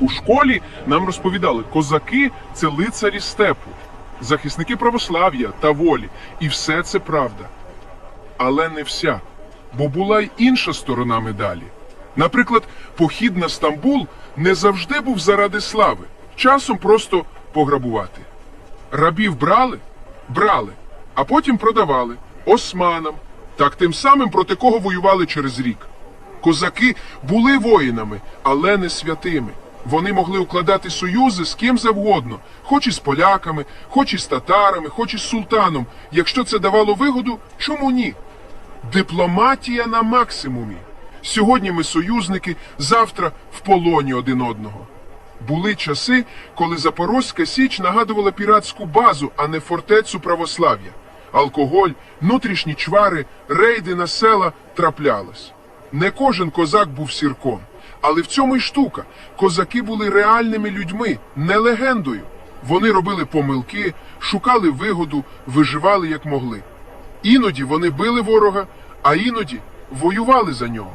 У школі нам розповідали, козаки це лицарі степу, захисники православ'я та волі. І все це правда. Але не вся. Бо була й інша сторона медалі. Наприклад, похід на Стамбул не завжди був заради слави, часом просто пограбувати. Рабів брали? Брали, а потім продавали османам, так тим самим проти кого воювали через рік. Козаки були воїнами, але не святими. Вони могли укладати союзи з ким завгодно, хоч із поляками, хоч із татарами, хоч із султаном. Якщо це давало вигоду, чому ні? Дипломатія на максимумі. Сьогодні ми союзники, завтра в полоні один одного. Були часи, коли Запорозька Січ нагадувала піратську базу, а не фортецю православ'я. Алкоголь, внутрішні чвари, рейди на села траплялись. Не кожен козак був сірком. Але в цьому й штука. Козаки були реальними людьми, не легендою. Вони робили помилки, шукали вигоду, виживали як могли. Іноді вони били ворога, а іноді воювали за нього.